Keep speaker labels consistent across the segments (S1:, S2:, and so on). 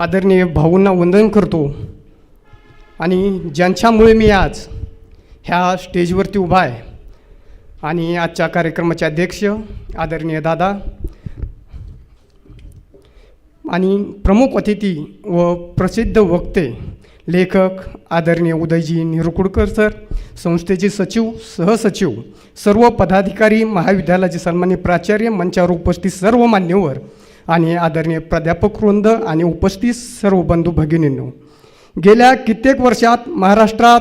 S1: आदरणीय भाऊंना वंदन करतो. आणि ज्यांच्यामुळे मी आज ह्या स्टेजवरती उभा आहे आणि आजच्या कार्यक्रमाचे अध्यक्ष आदरणीय दादा आणि प्रमुख अतिथी व प्रसिद्ध वक्ते लेखक आदरणीय उदयजी निरुकुडकर सर संस्थेचे सचिव सहसचिव सर्व पदाधिकारी महाविद्यालयाचे सन्मान्य प्राचार्य मंचावर उपस्थित सर्व मान्यवर आणि आदरणीय प्राध्यापक वृंद आणि उपस्थित सर्व बंधू भगिनींनो गेल्या कित्येक वर्षात महाराष्ट्रात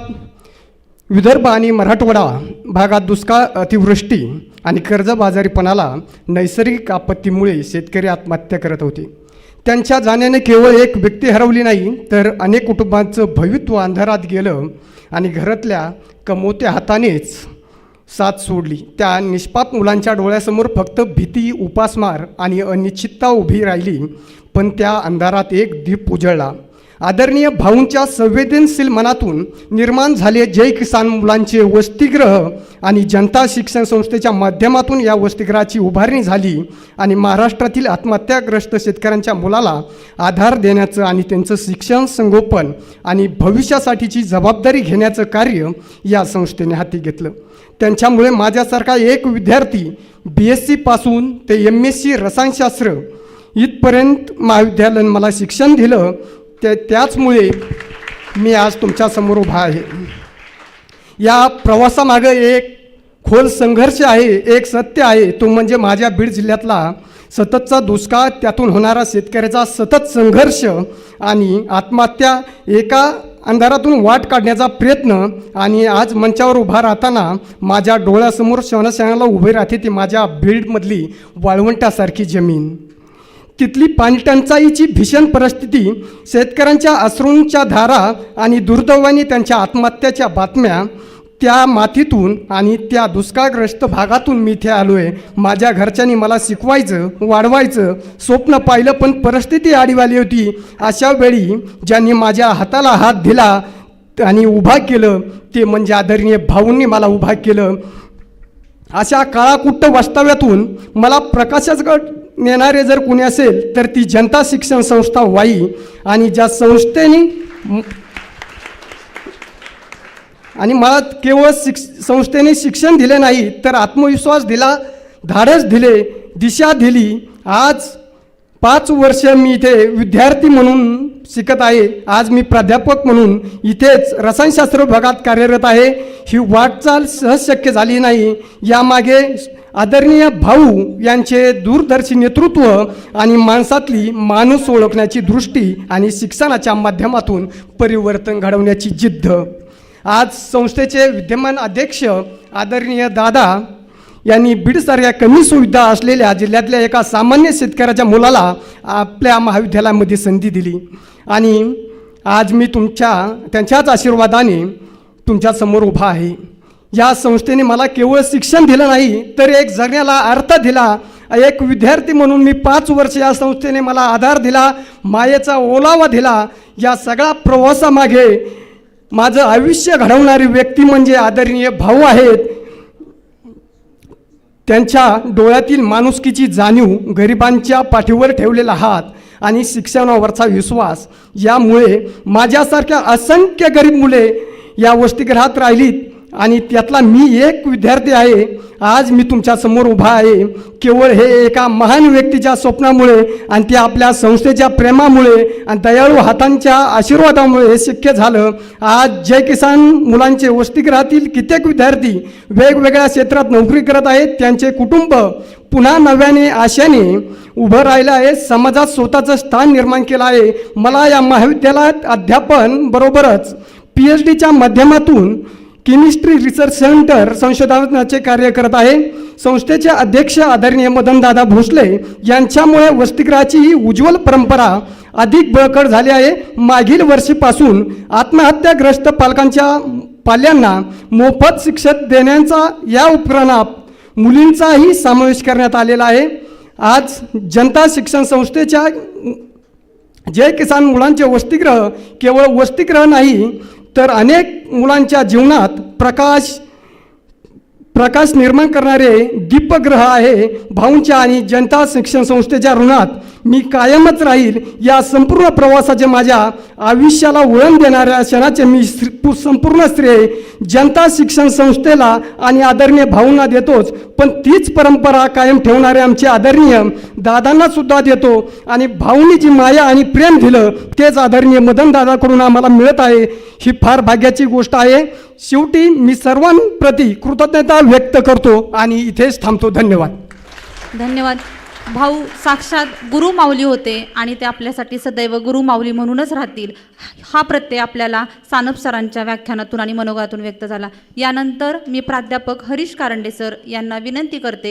S1: विदर्भ आणि मराठवाडा भागात दुष्काळ अतिवृष्टी आणि कर्जबाजारीपणाला नैसर्गिक आपत्तीमुळे शेतकरी आत्महत्या करत होते. त्यांच्या जाण्याने केवळ एक व्यक्ती हरवली नाही तर अनेक कुटुंबांचं भवित्व अंधारात गेलं आणि घरातल्या कमवत्या हातानेच साथ सोडली. त्या निष्पाप मुलांच्या डोळ्यासमोर फक्त भीती उपासमार आणि अनिश्चितता उभी राहिली पण त्या अंधारात एक दीप उजळला. आदरणीय भाऊंच्या संवेदनशील मनातून निर्माण झाले जय किसान मुलांचे वसतिग्रह आणि जनता शिक्षण संस्थेच्या माध्यमातून या वसतिग्रहाची उभारणी झाली आणि महाराष्ट्रातील आत्महत्याग्रस्त शेतकऱ्यांच्या मुलाला आधार देण्याचं आणि त्यांचं शिक्षण संगोपन आणि भविष्यासाठीची जबाबदारी घेण्याचं कार्य या संस्थेने हाती घेतलं. त्यांच्यामुळे माझ्यासारखा एक विद्यार्थी बी एस सीपासून ते एम एस सी रसायनशास्त्र इथपर्यंत महाविद्यालयानं मला शिक्षण दिलं त्या त्याचमुळे मी आज तुमच्यासमोर उभा आहे. या प्रवासामागं एक खोल संघर्ष आहे एक सत्य आहे. तो म्हणजे माझ्या बीड जिल्ह्यातला सततचा दुष्काळ त्यातून होणारा शेतकऱ्याचा सतत संघर्ष आणि आत्महत्या एका अंधारातून वाट काढण्याचा प्रयत्न आणि आज मंचावर उभा राहताना माझ्या डोळ्यासमोर क्षणक्षणाला उभे राहते ती माझ्या बीडमधली वाळवंटासारखी जमीन. तिथली पाणीटंचाईची भीषण परिस्थिती शेतकऱ्यांच्या अश्रूंच्या धारा आणि दुर्दैवाने त्यांच्या आत्महत्याच्या बातम्या त्या मातीतून आणि त्या दुष्काळग्रस्त भागातून मी इथे आलो आहे माझ्या घरच्यांनी मला शिकवायचं वाढवायचं स्वप्न पाहिलं पण परिस्थिती आडीवाली होती. अशा वेळी ज्यांनी माझ्या हाताला हात दिला आणि उभा केलं ते म्हणजे आदरणीय भाऊंनी मला उभा केलं. अशा काळाकुट्ट वास्तव्यातून मला प्रकाशाकडे नेणारे जर कुणी असेल तर ती जनता शिक्षण संस्था वाई आणि ज्या संस्थेने आणि मला केवळ शिक्ष संस्थेने शिक्षण दिले नाही तर आत्मविश्वास दिला धाडस दिले दिशा दिली. आज पाच वर्ष मी इथे विद्यार्थी म्हणून शिकत आहे. आज मी प्राध्यापक म्हणून इथेच रसायनशास्त्र विभागात कार्यरत आहे. ही वाटचाल सहज शक्य झाली नाही. यामागे आदरणीय भाऊ यांचे दूरदर्शी नेतृत्व आणि माणसातली माणूस ओळखण्याची दृष्टी आणि शिक्षणाच्या माध्यमातून परिवर्तन घडवण्याची जिद्द. आज संस्थेचे विद्यमान अध्यक्ष आदरणीय दादा यांनी बीडसारख्या कमी सुविधा असलेल्या जिल्ह्यातल्या एका सामान्य शेतकऱ्याच्या मुलाला आपल्या महाविद्यालयामध्ये संधी दिली. आणि आज मी तुमच्या त्यांच्याच आशीर्वादाने तुमच्यासमोर उभा आहे. या संस्थेने मला केवळ शिक्षण दिलं नाही तर एक जगण्याला अर्थ दिला. एक विद्यार्थी म्हणून मी पाच वर्ष या संस्थेने मला आधार दिला मायेचा ओलावा दिला. या सगळ्या प्रवासामागे माझं आयुष्य घडवणारी व्यक्ती म्हणजे आदरणीय भाऊ आहेत. त्यांच्या डोळ्यातील माणुसकीची जाणीव गरिबांच्या पाठीवर ठेवलेला हात आणि शिक्षणावरचा विश्वास यामुळे माझ्यासारख्या असंख्य गरीब मुले या वसतिगृहात राहिलीत. आणि त्यातला मी एक विद्यार्थी आहे. आज मी तुमच्यासमोर उभा आहे. केवळ हे एका महान व्यक्तीच्या स्वप्नामुळे आणि ते आपल्या संस्थेच्या प्रेमामुळे आणि दयाळू हातांच्या आशीर्वादामुळे हे शक्य झालं. आज जय किसान मुलांचे वसतिगृहातील कित्येक विद्यार्थी वेगवेगळ्या क्षेत्रात नोकरी करत आहेत. त्यांचे कुटुंब पुन्हा नव्याने आशेने उभं राहिलं आहे. समाजात स्वतःचं स्थान निर्माण केलं आहे. मला या महाविद्यालयात अध्यापन बरोबरच पी एच डीच्या माध्यमातून केमिस्ट्री रिसर्च सेंटर संशोधनाचे कार्य करत आहे. संस्थेचे अध्यक्ष आदरणीय मदनदादा भोसले यांच्यामुळे वसतिगृहाची ही उज्ज्वल परंपरा अधिक बळकट झाली आहे. मागील वर्षीपासून आत्महत्याग्रस्त पालकांच्या पाल्यांना मोफत शिक्षण देण्याचा या उपक्रमात मुलींचाही समावेश करण्यात आलेला आहे. आज जनता शिक्षण संस्थेच्या जय किसान मुलांचे वसतिगृह केवळ वसतिगृह नाही तर अनेक मुलांच्या जीवनात प्रकाश प्रकाश निर्माण करणारे दीपग्रह आहे. भाऊंच्या आणि जनता शिक्षण संस्थेच्या ऋणात मी कायमच राहील या संपूर्ण प्रवासाचे माझ्या आयुष्याला वळण देणाऱ्या क्षणाचे मी श्री- पु- संपूर्ण श्रेय जनता शिक्षण संस्थेला आणि आदरणीय भाऊंना देतोच. पण तीच परंपरा कायम ठेवणारे आमचे आदरणीय दादांना सुद्धा देतो. आणि भाऊनी जी माया आणि प्रेम दिलं तेच आदरणीय मदन दादाकडून आम्हाला मिळत आहे. ही फार भाग्याची गोष्ट आहे. शेवटी मी सर्वांप्रती कृतज्ञता व्यक्त करतो आणि इथेच थांबतो. धन्यवाद.
S2: धन्यवाद. भाऊ साक्षात गुरु माऊली होते आणि ते आपल्यासाठी सदैव गुरु माऊली म्हणूनच राहतील. हा प्रत्यय आपल्याला सानप सरांच्या व्याख्यानातून आणि मनोगातून व्यक्त झाला. यानंतर मी प्राध्यापक हरीश कारंडे सर यांना विनंती करते.